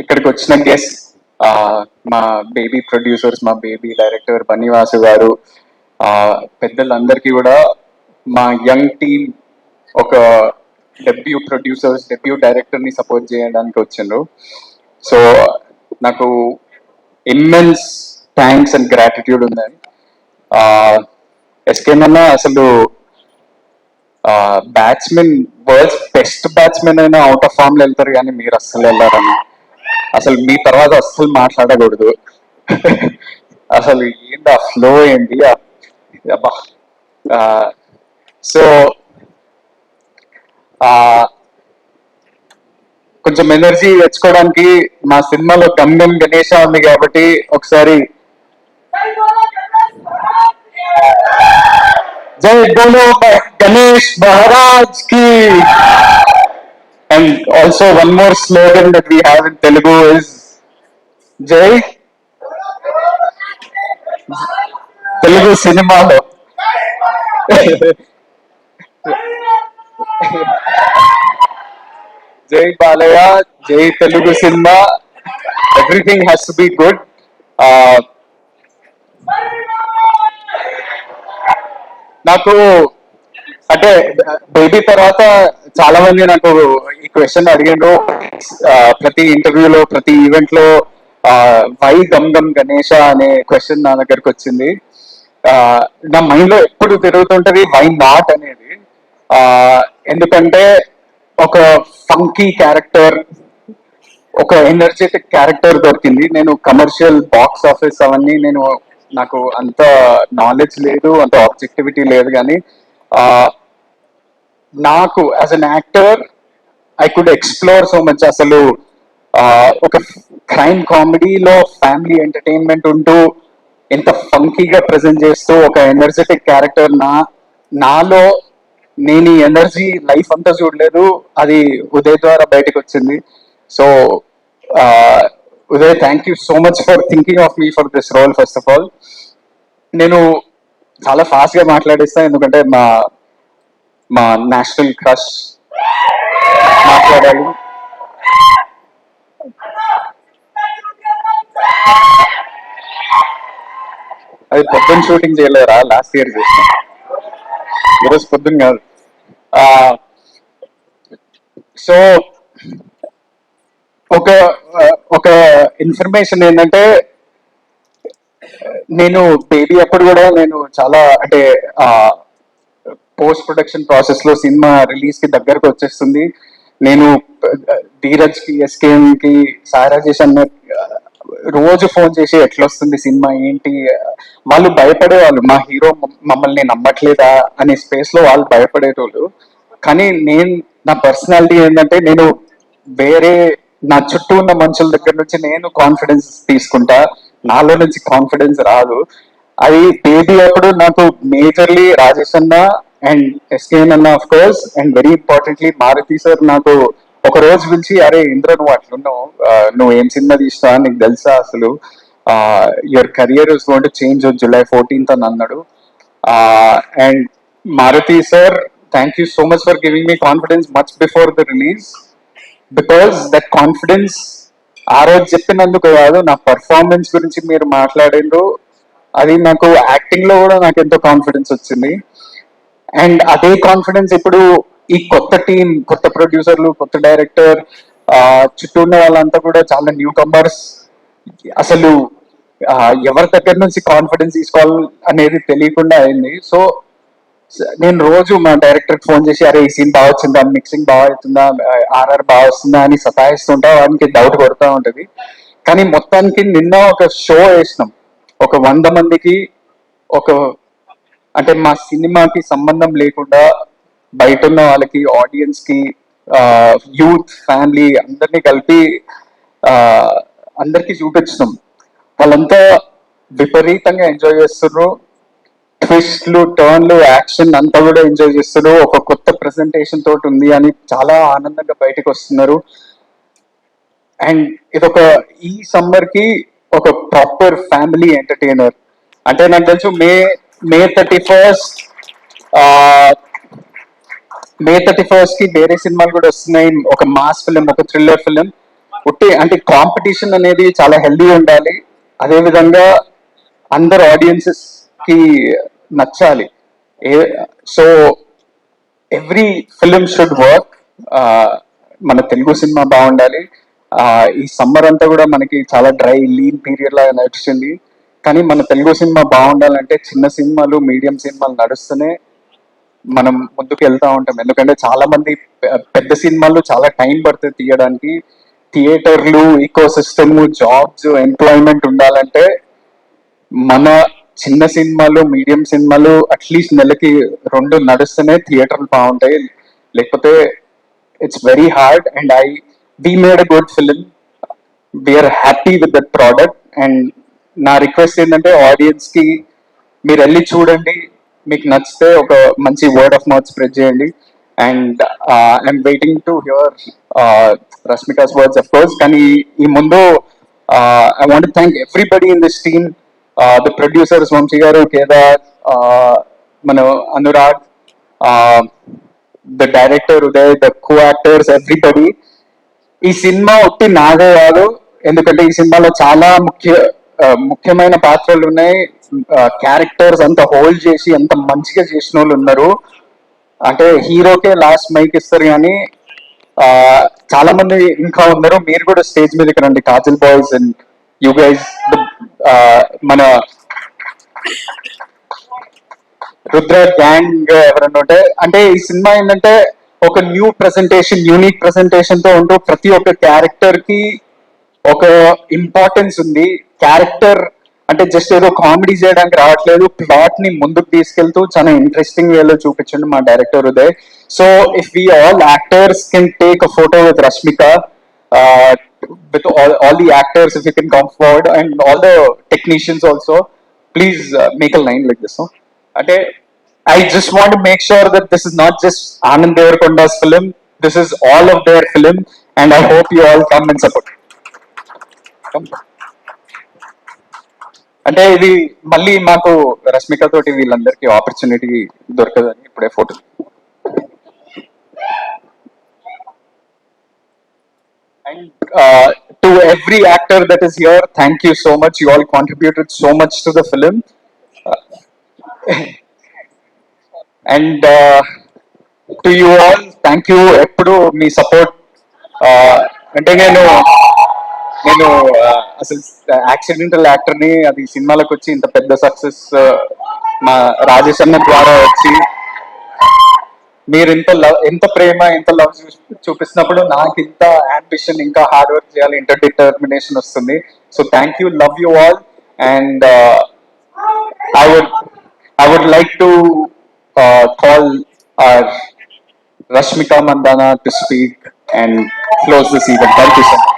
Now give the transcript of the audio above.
ఇక్కడికి వచ్చిన గెస్ట్ మా బేబీ ప్రొడ్యూసర్స్ మా బేబీ డైరెక్టర్ బన్నివాసు గారు పెద్దలందరికీ కూడా మా యంగ్ టీమ్ ఒక డెబ్యూ ప్రొడ్యూసర్స్ డెబ్యూ డైరెక్టర్ని సపోర్ట్ చేయడానికి వచ్చిండ్రు. సో నాకు ఇమ్మెన్స్ థ్యాంక్స్ అండ్ గ్రాటిట్యూడ్ ఉందండి. ఎస్కేమన్నా అసలు బ్యాట్స్మెన్ వరల్డ్స్ బెస్ట్ బ్యాట్స్మెన్ అయినా అవుట్ ఆఫ్ ఫామ్లో వెళ్తారు కానీ మీరు అస్సలు వెళ్ళారని. అసలు మీ తర్వాత అస్సలు మాట్లాడకూడదు. అసలు ఏంటి ఆ ఫ్లో ఏంటి? అబ్బా. సో కొంచెం ఎనర్జీ తెచ్చుకోవడానికి మా సినిమాలో గమ్ గమ్ గణేష ఉంది కాబట్టి ఒకసారి जय बोलो Ganesh Maharaj ki. And also one more slogan that we have in Telugu is Jai Telugu cinema. Jai Balaya, Jai Telugu cinema. Everything has to be good. Uh, నాకు అంటే బేబీ తర్వాత చాలా మంది నాకు ఈ క్వశ్చన్ అడిగిండ్రు. ప్రతి ఇంటర్వ్యూలో ప్రతి ఈవెంట్లో వై గమ్ గమ్ గణేష అనే క్వశ్చన్ నా దగ్గరకు వచ్చింది. నా మైండ్లో ఎప్పుడు తిరుగుతుంటది వై నాట్ అనేది. ఆ, ఎందుకంటే ఒక ఫంకీ క్యారెక్టర్ ఒక ఎనర్జెటిక్ క్యారెక్టర్ దొరికింది. నేను కమర్షియల్ బాక్స్ ఆఫీస్ అవన్నీ నేను నాకు అంత నాలెడ్జ్ లేదు అంత ఆబ్జెక్టివిటీ లేదు కానీ నాకు as an actor I could explore so much అసలు ఒక క్రైమ్ కామెడీలో ఫ్యామిలీ ఎంటర్టైన్మెంట్ ఉంటూ ఎంత ఫంకీగా ప్రజెంట్ చేస్తూ ఒక ఎనర్జెటిక్ క్యారెక్టర్ నా నాలో నేను ఈ ఎనర్జీ లైఫ్ అంతా చూడలేదు అది ఉదయ్ ద్వారా బయటకు వచ్చింది so Uday thank you so much for thinking of me for this role first of all నేను చాలా ఫాస్ట్గా మాట్లాడిస్తాను ఎందుకంటే మా మా నేషనల్ క్రష్ మాట్లాడాలి. అది పొద్దున్న షూటింగ్ చేయలేరా? లాస్ట్ ఇయర్ చేసిన. ఈరోజు పొద్దున్న కాదు. సో ఒక ఒక ఇన్ఫర్మేషన్ ఏంటంటే నేను బేబీ అప్పుడు కూడా నేను చాలా అంటే పోస్ట్ ప్రొడక్షన్ ప్రాసెస్లో సినిమా రిలీజ్కి దగ్గరకు వచ్చేస్తుంది. నేను ధీరజ్కి ఎస్కేఎం కి సారా అన్న రోజు ఫోన్ చేసి ఎట్లా వస్తుంది సినిమా ఏంటి వాళ్ళు భయపడే వాళ్ళు మా హీరో మమ్మల్ని నమ్మట్లేదా అనే స్పేస్లో వాళ్ళు భయపడేటోళ్ళు. కానీ నేను నా పర్సనాలిటీ ఏంటంటే నేను వేరే నా చుట్టూ ఉన్న మనుషుల దగ్గర నుంచి నేను కాన్ఫిడెన్స్ తీసుకుంటా. నాలో నుంచి కాన్ఫిడెన్స్ రాదు. అది బేబీ అప్పుడు నాకు మేజర్లీ రాజేష్ అన్న అండ్ ఎస్కేఎన్ అన్న of course and very importantly Maruthi sir నాకు ఒక రోజు పిలిచి అరే ఇంద్ర నువ్వు అట్లున్నావు. నువ్వు ఏం సినిమా తీసినా నీకు తెలుసా అసలు? Your career is going to change July fourteenth అని అన్నాడు. And Maruthi sir thank you so much for giving me confidence much before the release because that confidence ఆ రోజు చెప్పినందుకు కాదు నా పర్ఫార్మెన్స్ గురించి మీరు మాట్లాడిండ్రు. అది నాకు యాక్టింగ్లో కూడా నాకు ఎంతో కాన్ఫిడెన్స్ వచ్చింది. అండ్ అదే కాన్ఫిడెన్స్ ఇప్పుడు ఈ కొత్త టీం కొత్త ప్రొడ్యూసర్లు కొత్త డైరెక్టర్ చుట్టూ ఉన్న వాళ్ళంతా కూడా చాలా న్యూ కంబర్స్ అసలు ఎవరి దగ్గర నుంచి కాన్ఫిడెన్స్ తీసుకోవాలి అనేది తెలియకుండా అయింది. సో నేను రోజు మా డైరెక్టర్ ఫోన్ చేసి అరే ఈ సీన్ బాగా వచ్చిందా? మిక్సింగ్ బాగా అవుతుందా? ఆర్ఆర్ బాగా వస్తుందా? అని సతాయిస్తుంటా వానికి డౌట్ కొడుతూ ఉంటది. కానీ మొత్తానికి నిన్న ఒక షో వేసినాం. ఒక వంద మందికి ఒక అంటే మా సినిమాకి సంబంధం లేకుండా బయట ఉన్న వాళ్ళకి ఆడియన్స్కి యూత్ ఫ్యామిలీ అందరినీ కలిపి అందరికీ చూపించినాం వాళ్ళంతా విపరీతంగా ఎంజాయ్ చేస్తున్నారు ట్విస్ట్లు టర్న్లు యాక్షన్ అంతా కూడా ఎంజాయ్ చేస్తారు. ఒక కొత్త ప్రెసెంటేషన్ తోటి ఉంది అని చాలా ఆనందంగా బయటకు వస్తున్నారు. అండ్ ఇదొక ఈ సమ్మర్కి ఒక ప్రాపర్ ఫ్యామిలీ ఎంటర్టైనర్ అంటే నాకు తెలుసు May May thirty first May thirty ఫస్ట్కి వేరే సినిమాలు కూడా వస్తున్నాయి. ఒక మాస్ ఫిలిం ఒక థ్రిల్లర్ ఫిలిం ఉట్టి అంటే కాంపిటీషన్ అనేది చాలా హెల్దీ ఉండాలి. అదేవిధంగా అందరు ఆడియన్సెస్కి నచ్చాలి. ఏ so every film should work మన తెలుగు సినిమా బాగుండాలి. ఈ సమ్మర్ అంతా కూడా మనకి చాలా డ్రై లీన్ పీరియడ్ లాగా నడిచింది. కానీ మన తెలుగు సినిమా బాగుండాలంటే చిన్న సినిమాలు మీడియం సినిమాలు నడుస్తూనే మనం ముందుకు వెళ్తా ఉంటాం. ఎందుకంటే చాలా మంది పెద్ద సినిమాలు చాలా టైం పడుతుంది తీయడానికి. థియేటర్లు ఈకో సిస్టమ్ జాబ్స్ ఎంప్లాయ్మెంట్ ఉండాలంటే మన చిన్న సినిమాలు మీడియం సినిమాలు అట్లీస్ట్ నెలకి రెండు నడుస్తూనే థియేటర్లు బాగుంటాయి. లేకపోతే it's very hard and I we made a good film we're happy with that product and నా రిక్వెస్ట్ ఏంటంటే ఆడియన్స్కి మీరు వెళ్ళి చూడండి. మీకు నచ్చితే ఒక మంచి వర్డ్ ఆఫ్ మౌత్ స్ప్రెడ్ చేయండి. And I'm waiting to hear Rashmika's words of course కానీ ఈ ముందు I want thank everybody in this team the producers Vamsi గారు కేదార్ మన Anurag the director Uday the co actors everybody ఈ cinema ఒట్టి నాదే కాదు ఎందుకంటే ఈ సినిమాలో చాలా ముఖ్య ముఖ్యమైన పాత్రలు ఉన్నాయి. క్యారెక్టర్స్ అంత హోల్డ్ చేసి అంత మంచిగా చేసిన వాళ్ళు ఉన్నారు. అంటే హీరోకే లాస్ట్ మైక్ ఇస్తారు కానీ చాలా మంది ఇంకా ఉన్నారు. మీరు కూడా స్టేజ్ మీదకి రండి. Kajal boys and you guys మన రుద్ర గ్యాంగ్ ఎవరైనా ఉంటే అంటే ఈ సినిమా ఏంటంటే ఒక న్యూ ప్రెసెంటేషన్ యూనిక్ ప్రెసెంటేషన్తో ఉంటూ ప్రతి ఒక్క క్యారెక్టర్కి ఒక ఇంపార్టెన్స్ ఉంది. క్యారెక్టర్ అంటే జస్ట్ ఏదో కామెడీ చేయడానికి రావట్లేదు. ప్లాట్ని ముందుకు తీసుకెళ్తూ చాలా ఇంట్రెస్టింగ్ వేలో చూపించండి మా director Uday. So if we all actors can take a photo with Rashmika with all, all the actors if you can come forward and all the technicians also please uh, make a line like this no? Okay, I just want to make sure that this is not just Anand Devarkonda's film this is all of their film and I hope you all come and support Come. అంటే ఇది మళ్ళీ మాకు రష్మిక తోటి వీళ్ళందరికీ opportunity దొరకదని ఇప్పుడే photo And uh, to every actor that is here, thank you so much. You all contributed so much to the film. Uh, and uh, to you all, thank you. ఎప్పుడు మీ సపోర్ట్ అంటే నేను నేను uh, అసలు accidental యాక్టర్ని అది సినిమాలకు వచ్చి ఇంత పెద్ద సక్సెస్ మా రాజేష్ అన్న ద్వారా వచ్చి మీరు ఇంత లవ్ ఎంత ప్రేమ ఎంత లవ్ చూపిస్తున్నప్పుడు నాకు ఇంత అంబిషన్ ఇంకా హార్డ్ వర్క్ చేయాలి ఇంత డిటర్మినేషన్ వస్తుంది so thank you love you all and I would I would like to call our Rashmika Mandanna to speak and close this event thank you sir